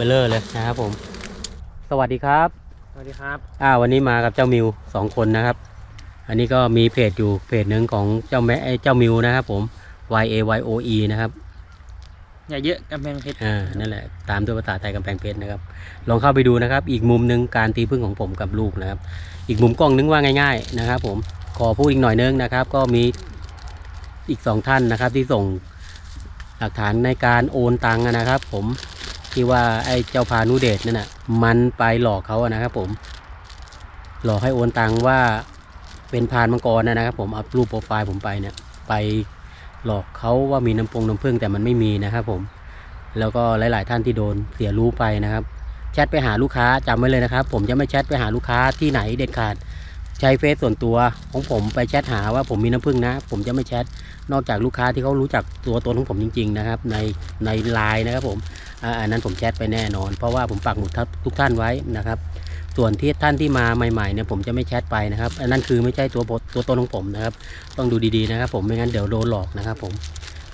บลเลอร์เลยนะครับผม สวัสดีครับ สวัสดีครับ อ่า วันนี้มากับเจ้ามิวสองคนนะครับ อันนี้ก็มีเพจอยู่เพจหนึ่งของเจ้าแม่ไอ้เจ้ามิวนะครับผม Y A Y O E นะครับอย่าเยอะกำแพงเพชร อ่า นั่นแหละ ตามด้วยภาษาไทยกำแพงเพชรนะครับ ลองเข้าไปดูนะครับ อีกมุมหนึ่งการตีพึ่งของผมกับลูกนะครับ อีกมุมกล้องนึงว่าง่าย ๆ นะครับ ผม ขอพูดอีกหน่อยนึงนะครับ ก็มีอีกสองท่านนะครับที่ส่งหลักฐานในการโอนตังค์อะนะครับ ผม ที่ว่าไอ้เจ้าพานุเดชนั่นน่ะมันไปหลอกเขาอะนะครับผม หลอกให้โอนตังว่าเป็นพานมังกรนะนะครับ ผมเอารูปโปรไฟล์ผมไปเนี่ย ไปหลอกเขาว่ามีน้ำปงน้ำผึ้งแต่มันไม่มีนะครับ ผม แล้วก็หลาย ๆ ท่านที่โดนเสียรู้ไปนะครับแชทไปหาลูกค้าจำไว้เลยนะครับ ผมจะไม่แชทไปหาลูกค้าที่ไหนเด็ดขาดใช้เฟซส่วนตัวของผมไปแชทหาว่าผมมีน้ำผึ้งนะ ผมจะไม่แชทนอกจากลูกค้าที่เขารู้จักตัวตนของผมจริง ๆ นะครับ ในในไลน์นะครับ ผม อ่าอันนั้นผมแชทไปแน่นอน เพราะว่าผมปักหมุดทุกท่านไว้นะครับ ส่วนที่ท่านที่มาใหม่ๆเนี่ยผมจะไม่แชทไปนะครับอันนั้นคือไม่ใช่ตัวบทตัวตนของผมนะครับ ต้องดูดีๆนะครับ ผมไม่งั้นเดี๋ยวโดนหลอกนะครับ ผม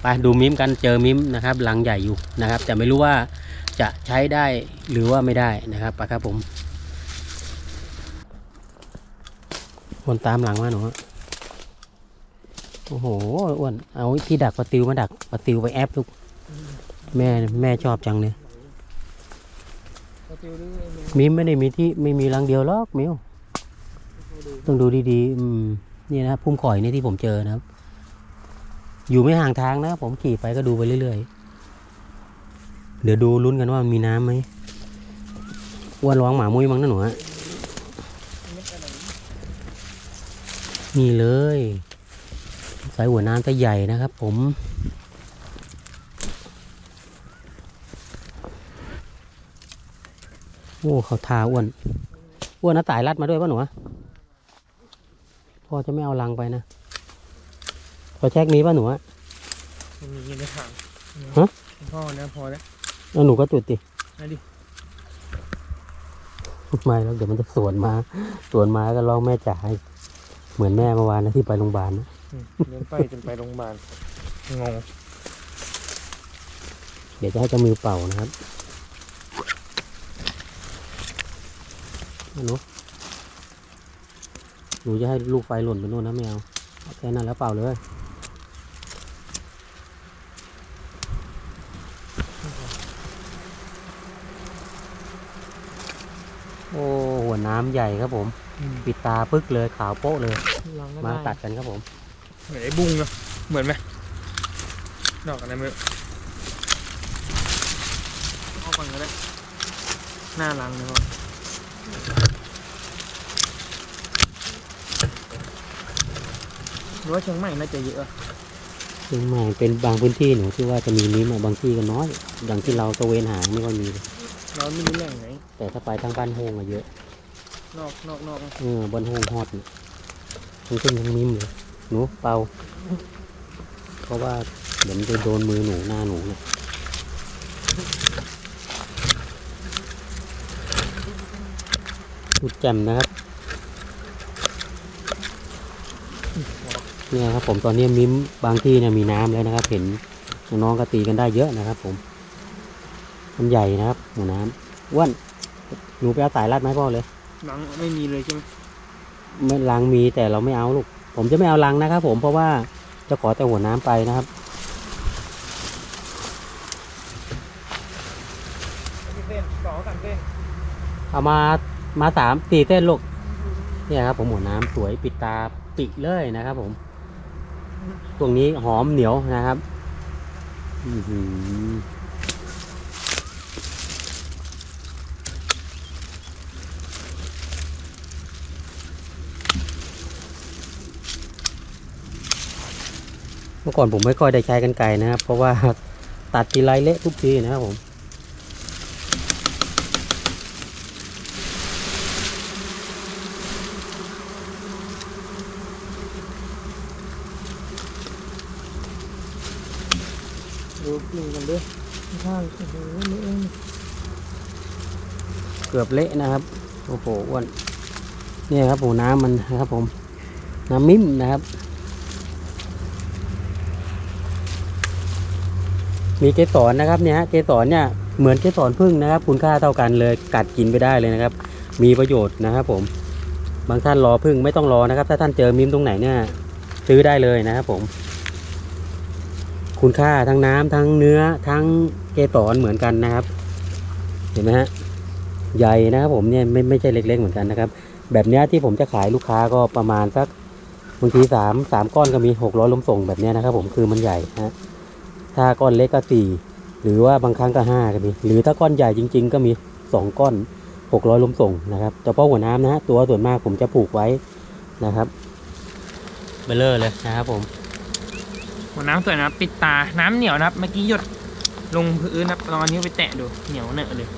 ไปดูมิมกันเจอมิมนะครับลังใหญ่อยู่นะครับ แต่ไม่รู้ว่าจะใช้ได้หรือว่าไม่ได้นะครับไปครับผมวนตามหลังมาหนูโอ้โหอ้วนเอาที่ดักปลาติวมาดักปลาติวไปแอปลูก แม่แม่ชอบจังเลยเขาติวด้วยไอ้เมย์มิมไม่ได้มีที่ไม่มีรังเดียวหรอกมิวเขาดูต้องดูดีๆ อืมนี่นะครับพุ่มข่อยนี่ที่ผมเจอนะครับ อยู่ไม่ห่างทางนะ ผมขี่ไปก็ดูไปเรื่อยๆ เดี๋ยวดูลุ้นกันว่ามันมีน้ำไหมอ้วนร้องหมามุ้ยมั้งนะหนูฮะเม็ดอะไรนี่เลย สายหัวน้ำจะใหญ่นะครับผม อ้เขาทาอ้วน อ้วนนะตายรัดมาด้วยป่ะหนูอะพ่อจะไม่เอาลังไปนะพอแช็กมีป่ะหนูอะมันมีในถังฮะพ่อนะพอแล้วแล้วหนูก็จุดดินั่นดิไม่แล้วเดี๋ยวมันจะสวนมา สวนมาก็ร้องแม่จ๋าเหมือนแม่เมื่อวานนะที่ไปโรงพยาบาลนะอืมเดินไปจนไปโรงพยาบาลงง เดี๋ยวจะให้เจ้ามือเป่านะครับ หนูหนูจะให้ลูกไฟหล่นไปโน่นนะไม่เอาเอาแค่นั้นแล้วเป่าเลยโอ้หัวน้ำใหญ่ครับผม ปิดตาปึ๊กเลยขาวโป๊ะเลยลองก็มาได้ตัดกันครับผม เหมือนไอ้บุ้งเนาะเหมือนไหมดอกอะไรไม่รู้เอาก่อนก็ได้หน้ารังเลยพ่อ หรือว่าเชียงใหม่น่าจะเยอะเชียงใหม่เป็นบางพื้นที่หนูที่ว่าจะมีนิ้มอะบางที่ก็น้อยอย่างที่เราตะเวนหาไม่ค่อยมีเลยเราไม่รู้แหล่งไหนแต่ถ้าไปทางบ้านโฮงอะเยอะ นอกนอกนอกเออบนโฮงฮอดเนี่ยทั้งขึ้นทั้งนิ้มเลยหนูเป่าเพราะว่าเดี๋ยวมันจะโดนมือหนูหน้าหนูเนี่ยสุดแจ่มนะครับ เนี่ยครับผมตอนนี้มิ้มบางที่เนี่ยมีน้ำแล้วนะครับ เห็นน้องๆก็ตีกันได้เยอะนะครับผม มันใหญ่นะครับหมูน้ำอ้วนหนูไปเอาสายรัดไหมาให้พ่อเลยหนังไม่มีเลยใช่ไหมไม่ลังมีแต่เราไม่เอาลูก ผมจะไม่เอาลังนะครับ ผมเพราะว่าจะขอแต่หัวน้ำไปนะครับเส้นสองสามเส้นเอามามาสามสี่เส้นลูกเนี่ยครับผมหัวน้ำสวยปิดตาปิเลยนะครับผม ตรงนี้หอมเหนียวนะครับเมื่อก่อนผมไม่ค่อยได้ใช้กันไกรนะครับ เพราะว่าตัดทีไรเละทุกทีนะครับผม ดูกินกันด้วยข้างโอ้โหนี่เองเกือบเละนะครับ โอ้โหอ้วนเนี่ยครับผมน้ำมันนะครับผม น้ำมิ้มนะครับ มีเกสรนะครับเนี่ยเกสรเนี่ยเหมือนเกสรพึ่งนะครับ คุณค่าเท่ากันเลยกัดกินไปได้เลยนะครับ มีประโยชน์นะครับ ผม บางท่านรอพึ่งไม่ต้องรอนะครับ ถ้าท่านเจอมิมตรงไหนเนี่ยซื้อได้เลยนะครับผม คุณค่าทั้งน้ำทั้งเนื้อทั้งเกสรเหมือนกันนะครับ เห็นไหมฮะใหญ่นะครับผมเนี่ยไม่ไม่ใช่เล็ก ๆ เหมือนกันนะครับ แบบเนี้ยที่ผมจะขายลูกค้าก็ประมาณสักบางทีสามสามก้อนก็มีหกร้อยลมส่งแบบเนี้ยนะครับ ผมคือมันใหญ่ฮะถ้าก้อนเล็กก็สี่หรือว่าบางครั้งก็ห้าก็มี หรือถ้าก้อนใหญ่จริง ๆ ก็มีสองก้อนหกร้อยลมส่งนะครับเฉพาะหัวน้ำนะฮะตัวส่วนมากผมจะผูกไว้นะครับเบลเลอร์เลยนะครับผม หัวน้ำสวยนะครับ ปิดตา น้ำเหนียวนะครับ เมื่อกี้หยดลงพื้นนะครับลองเอานิ้วไปแตะดู เหนียวเหนอะเลย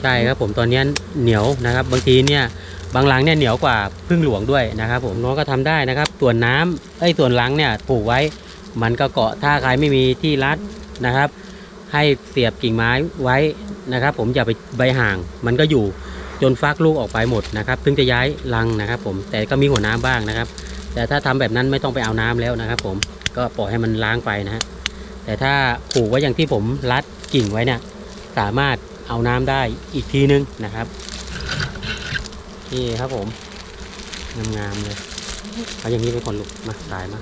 ใช่ครับผมตอนนี้เหนียวนะครับ บางทีเนี่ยบางหลังเนี่ยเหนียวกว่าพึ่งหลวงด้วยนะครับ ผมน้องก็ทำได้นะครับส่วนน้ำไอ้ส่วนหลังเนี่ยผูกไว้ มันก็เกาะถ้าใครไม่มีที่รัดนะครับ ให้เสียบกิ่งไม้ไว้นะครับ ผมอย่าไปใบห่าง มันก็อยู่จนฟักลูกออกไปหมดนะครับถึงจะย้ายรังนะครับ ผมแต่ก็มีหัวน้ำบ้างนะครับ แต่ถ้าทำแบบนั้นไม่ต้องไปเอาน้ำแล้วนะครับ ผม ก็ปล่อยให้มันล้างไปนะฮะแต่ถ้าผูกไว้อย่างที่ผมรัดกิ่งไว้เนี่ยสามารถเอาน้ำได้อีกทีนึงนะครับนี่ครับผมงามๆเลยเอาอย่างนี้ไปก่อนลูกมาสายมา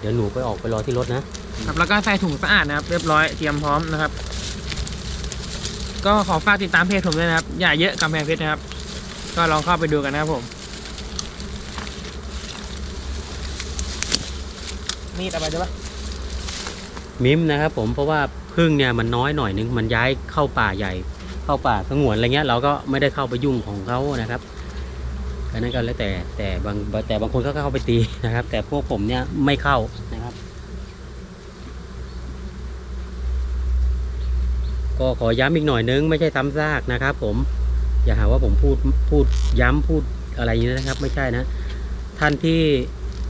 เดี๋ยวหนูไปออกไปรอที่รถนะครับแล้วก็ใส่ถุงสะอาดนะครับ เรียบร้อยเตรียมพร้อมนะครับ ก็ขอฝากติดตามเพจผมด้วยนะครับ อย่าเยอะกำแพงเพชรนะครับ ก็ลองเข้าไปดูกันนะครับผม มีดเอาไปได้ปะมิมนะครับผมเพราะว่าพึ่งเนี่ยมันน้อยหน่อยนึงมันย้ายเข้าป่าใหญ่ เข้าป่าสงวนอะไรเงี้ย เราก็ไม่ได้เข้าไปยุ่งของเขานะครับอันนั้นก็แล้วแต่แต่บางแต่บางคนก็เข้าไปตีนะครับ แต่พวกผมเนี่ยไม่เข้านะครับ ก็ขอย้ำอีกหน่อยนึง ไม่ใช่ซ้ำซากนะครับ ผมอย่าหาว่าผมพูดพูดย้ำพูดอะไรอย่างนี้นะครับ ไม่ใช่นะ ท่านที่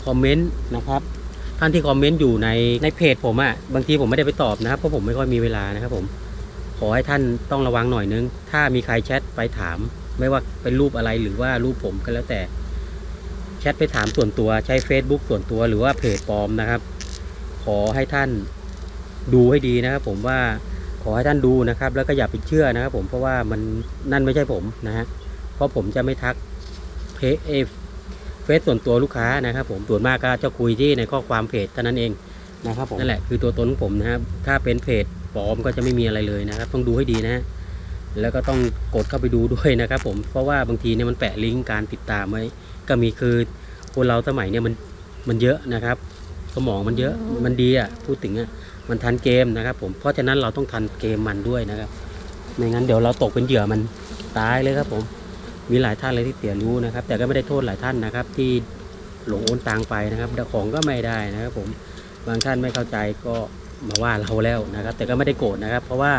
คอมเมนต์นะครับ ท่านที่คอมเมนต์อยู่ในในเพจผมอะ่ะบางทีผมไม่ได้ไปตอบนะครับเพราะผมไม่ค่อยมีเวลานะครับผมขอให้ท่านต้องระวังหน่อยนึง ถ้ามีใครแชทไปถาม ไม่ว่าเป็นรูปอะไรหรือว่ารูปผมก็แล้วแต่แชทไปถามส่วนตัวใช้ Facebook ส่วนตัวหรือว่าเพจปลอมนะครับ ขอให้ท่านดูให้ดีนะครับ ผมว่าขอให้ท่านดูนะครับ แล้วก็อย่าไปเชื่อนะครับ ผมเพราะว่ามันนั่นไม่ใช่ผมนะฮะเพราะผมจะไม่ทักเพจเอเฟซส่วนตัวลูกค้านะครับผมส่วนมากก็จะคุยที่ในข้อความเพจเท่านั้นเองนะครับผมนั่นแหละคือตัวตนของผมนะครับถ้าเป็นเพจปลอมก็จะไม่มีอะไรเลยนะครับ ต้องดูให้ดีนะฮะแล้วก็ต้องกดเข้าไปดูด้วยนะครับ ผมเพราะว่าบางทีเนี่ยมันแปะลิงก์การติดตามไว้ก็มีคือคนเราสมัยเนี่ยมันมันเยอะนะครับสมองมันเยอะมันดีอะพูดถึงอะมันทันเกมนะครับ ผมเพราะฉะนั้นเราต้องทันเกมมันด้วยนะครับไม่งั้นเดี๋ยวเราตกเป็นเหยื่อมันตายเลยครับผม มีหลายท่านเลยที่เสียรู้นะครับ แต่ก็ไม่ได้โทษหลายท่านนะครับ ที่หลงโอนตังไปนะครับของก็ไม่ได้นะครับ ผมบางท่านไม่เข้าใจก็มาว่าเราแล้วนะครับ แต่ก็ไม่ได้โกรธนะครับ เพราะว่า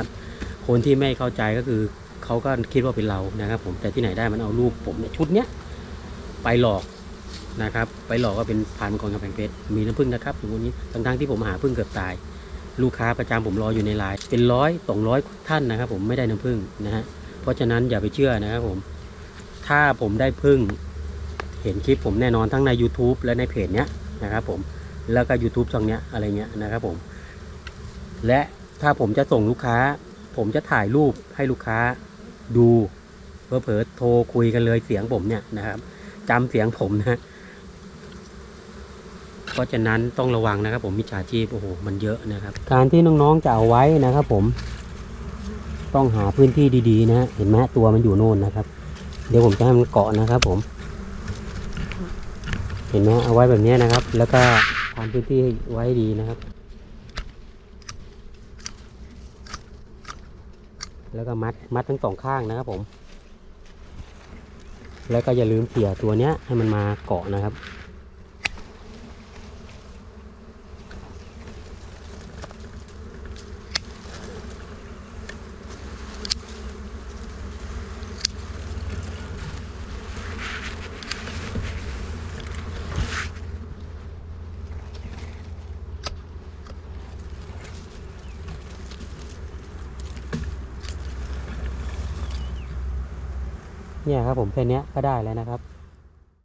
คนที่ไม่เข้าใจก็คือเขาก็คิดว่าเป็นเรานะครับ ผมแต่ที่ไหนได้มันเอารูปผมเนี่ยชุดเนี้ยไปหลอกนะครับ ไปหลอกว่าเป็นพานมังกรกำแพงเพชรมีน้ำผึ้งนะครับอย่างนี้ทั้งๆที่ผมหาพึ่งเกือบตาย ลูกค้าประจำผมรออยู่ในไลน์เป็นร้อยสองร้อยท่านนะครับ ผมไม่ได้น้ำผึ้งนะฮะเพราะฉะนั้นอย่าไปเชื่อนะครับผม ถ้าผมได้พึ่งเห็นคลิปผมแน่นอนทั้งใน YouTube และในเพจเนี้ยนะครับผมแล้วก็ YouTube ช่องเนี้ยอะไรเงี้ยนะครับผม และถ้าผมจะส่งลูกค้า ผมจะถ่ายรูปให้ลูกค้าดูเผลอโทรคุยกันเลยเสียงผมเนี่ยนะครับจำเสียงผมนะเพราะฉะนั้นต้องระวังนะครับ ผมมิจฉาชีพโอ้โหมันเยอะนะครับ การที่น้องๆจะเอาไว้นะครับ ผม ต้องหาพื้นที่ดีๆนะเห็นไหมตัวมันอยู่โน่นนะครับ เดี๋ยวผมจะให้มันเกาะนะครับผม เห็นไหมเอาไว้แบบนี้นะครับ แล้วก็ทำพื้นที่ไว้ดีนะครับ แล้วก็มัดมัดทั้งสองข้างนะครับผม แล้วก็อย่าลืมเสียตัวเนี้ยให้มันมาเกาะนะครับ เนี่ยครับผมแค่นี้ก็ได้แล้วนะครับ